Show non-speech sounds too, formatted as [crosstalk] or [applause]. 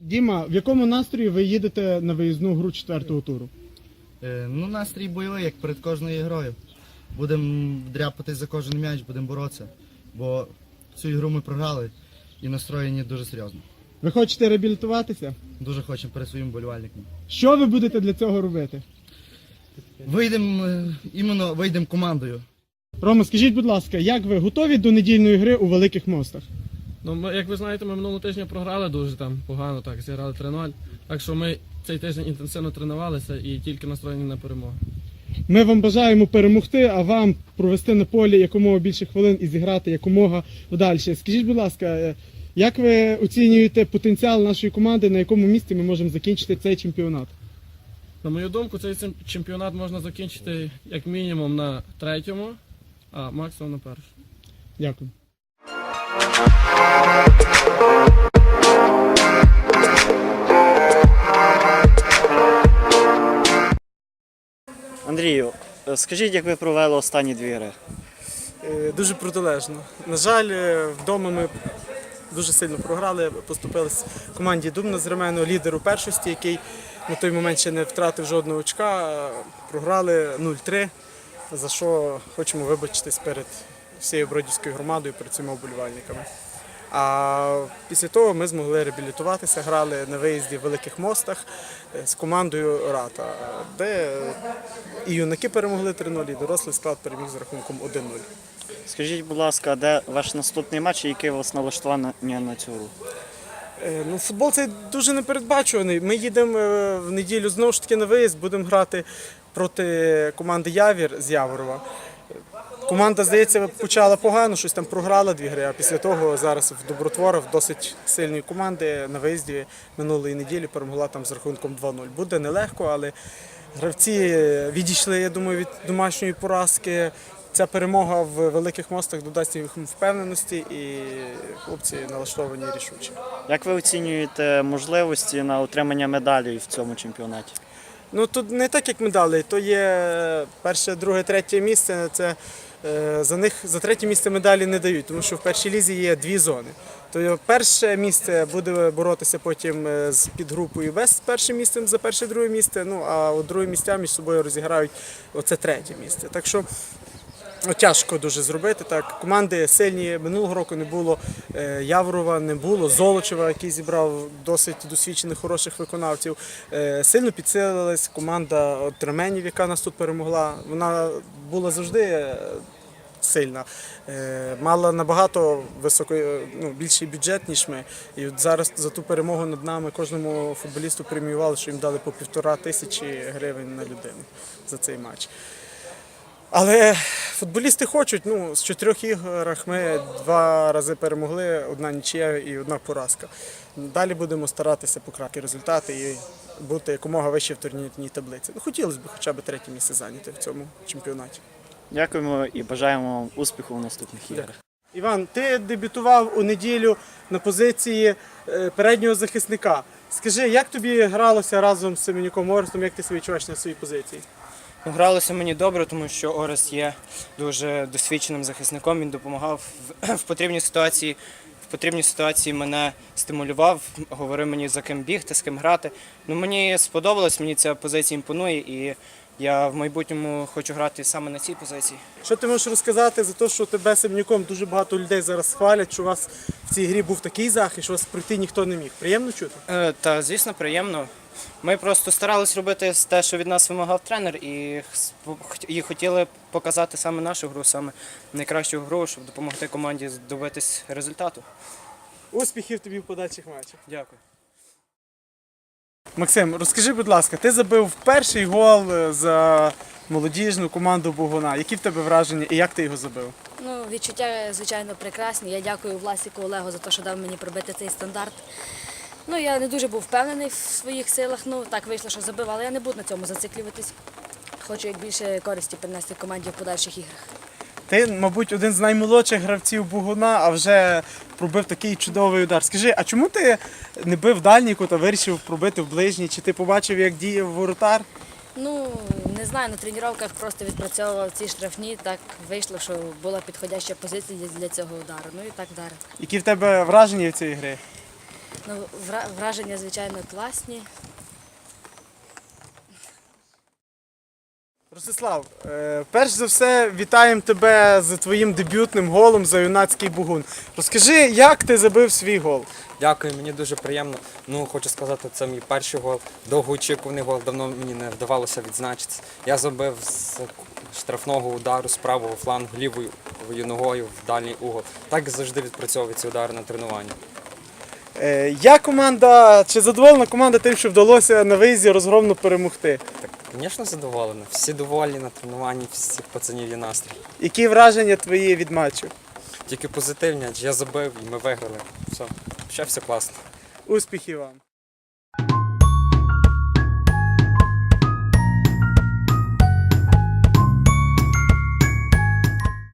Діма, в якому настрої ви їдете на виїзну гру четвертого туру? Е, ну, настрій бойовий, як перед кожною грою. Будемо дряпати за кожен м'яч, будемо боротися. Бо цю ігру ми програли і настроєні дуже серйозно. Ви хочете реабілітуватися? Дуже хочемо перед своїм болівальником. Що ви будете для цього робити? Вийдемо е, іменно вийдемо командою. Рома, скажіть, будь ласка, як ви готові до недільної гри у великих мостах? Ну, ми, як ви знаєте, ми минулого тижня програли дуже там погано, так, зіграли 3-0. Так що ми цей тиждень інтенсивно тренувалися і тільки настроєні на перемогу. Ми вам бажаємо перемогти, а вам провести на полі якомога більше хвилин і зіграти якомога вдалі. Скажіть, будь ласка, е, як ви оцінюєте потенціал нашої команди, на якому місці ми можемо закінчити цей чемпіонат? На мою думку, цей чемпіонат можна закінчити як мінімум на третьому, а максимум на першому. Дякую. Андрію, е, скажіть, як ви провели останні дві гри? Е, Дуже протилежно. На жаль, е, вдома ми дуже сильно програли, поступились команді Думна з Ремену, лідеру першості, який на той момент ще не втратив жодного очка. Програли 0-3, за що хочемо вибачитись перед всією Бродівською громадою, перед цими оболівальниками. А після того ми змогли реабілітуватися, грали на виїзді в великих мостах е, з командою Рата, де і юнаки перемогли 3-0, і дорослий склад переміг з рахунком 1-0. Скажіть, будь ласка, де ваш наступний матч і яке у вас налаштування на цю гру? Е, Ну, футбол цей дуже непередбачуваний. Ми їдемо е, в неділю знову ж таки на виїзд, будемо грати проти команди Явір з Яворова. Команда, здається, почала погано, щось там програла дві гри, а після того зараз в Добротворах досить сильної команди на виїзді минулої неділі перемогла там з рахунком 2-0. Буде нелегко, але гравці відійшли, я думаю, від домашньої поразки. Ця перемога в великих мостах додасть їм впевненості і хлопці налаштовані рішуче. Як ви оцінюєте можливості на отримання медалей в цьому чемпіонаті? Ну тут не так, як медалі, то є перше, друге, третє місце. Це е, за них за третє місце медалі не дають, тому що в першій лізі є дві зони. То перше місце буде боротися потім е, з підгрупою без з першим місцем за перше друге місце. Ну а от друге місця між собою розіграють оце третє місце. Так що Тяжко дуже зробити. Так, команди сильні. Минулого року не було е, Яворова, не було Золочева, який зібрав досить досвідчених хороших виконавців. Е, Сильно підсилилась команда от Ременів, яка нас тут перемогла. Вона була завжди. е, Сильна, мала набагато високий, е, ну, більший бюджет, ніж ми. І от зараз за ту перемогу над нами кожному футболісту преміювали, що їм дали по півтора тисячі гривень на людину за цей матч. Але футболісти хочуть. Ну, з чотирьох іграх ми два рази перемогли, одна нічия і одна поразка. Далі будемо старатися пократи результати і бути якомога вище в турнірній таблиці. Ну, хотілося б хоча б третє місце зайняти в цьому чемпіонаті. Дякуємо і бажаємо вам успіху в наступних іграх. Іван, ти дебютував у неділю на позиції е, переднього захисника. Скажи, як тобі гралося разом з Семенюком Орестом, як ти себе відчуваєш на своїй позиції? Гралося мені добре, тому що Орес є дуже досвідченим захисником. Він допомагав [clears throat] в, потрібній ситуації. В потрібній ситуації мене стимулював, говорив мені за ким бігти, з ким грати. Ну мені сподобалось, мені ця позиція імпонує, і я в майбутньому хочу грати саме на цій позиції. Що ти можеш розказати за те, що тебе Семенюком дуже багато людей зараз хвалять, що у вас в цій грі був такий захист, що вас пройти ніхто не міг? Приємно чути? Е, Та звісно, приємно. Ми просто старались робити те, що від нас вимагав тренер, і, і хотіли показати саме нашу гру, саме найкращу гру, щоб допомогти команді добитись результату. Успіхів тобі в подальших матчах. Дякую. Максим, розкажи, будь ласка, ти забив перший гол е, за молодіжну команду Богуна. Які в тебе враження і як ти його забив? Ну, відчуття, звичайно, прекрасні. Я дякую Власіку Олегу за те, що дав мені пробити цей стандарт. Ну, я не дуже був впевнений в своїх силах. Ну, так вийшло, що забив, але я не буду на цьому зациклюватись. Хочу як більше користі принести команді в подальших іграх. Ти, мабуть, один з наймолодших гравців Бугуна, а вже пробив такий чудовий удар. Скажи, а чому ти не бив дальній кут, а вирішив пробити в ближній? Чи ти побачив, як діє воротар? Ну, не знаю, на тренуваннях просто відпрацьовував ці штрафні. Так вийшло, що була підходяща позиція для цього удару. Ну і так вдарив. Які в тебе враження від цієї гри? Ну, враження, звичайно, класні. Ростислав, е, перш за все, вітаємо тебе з твоїм дебютним голом за юнацький бугун. Розкажи, як ти забив свій гол? Дякую, мені дуже приємно. Ну, хочу сказати, це мій перший гол. Довгоочікуваний гол, давно мені не вдавалося відзначитися. Я забив з штрафного удару з правого флангу лівою ногою в дальній угол. Так завжди відпрацьовують ці удари на тренуванні. Е, Я команда, чи задоволена команда тим, що вдалося на виїзді розгромно перемогти? Так, звісно, задоволена. Всі доволі на тренуванні, всіх пацанів є настрій. Які враження твої від матчу? Тільки позитивні, адже я забив і ми виграли. Все, ще все класно. Успіхів вам!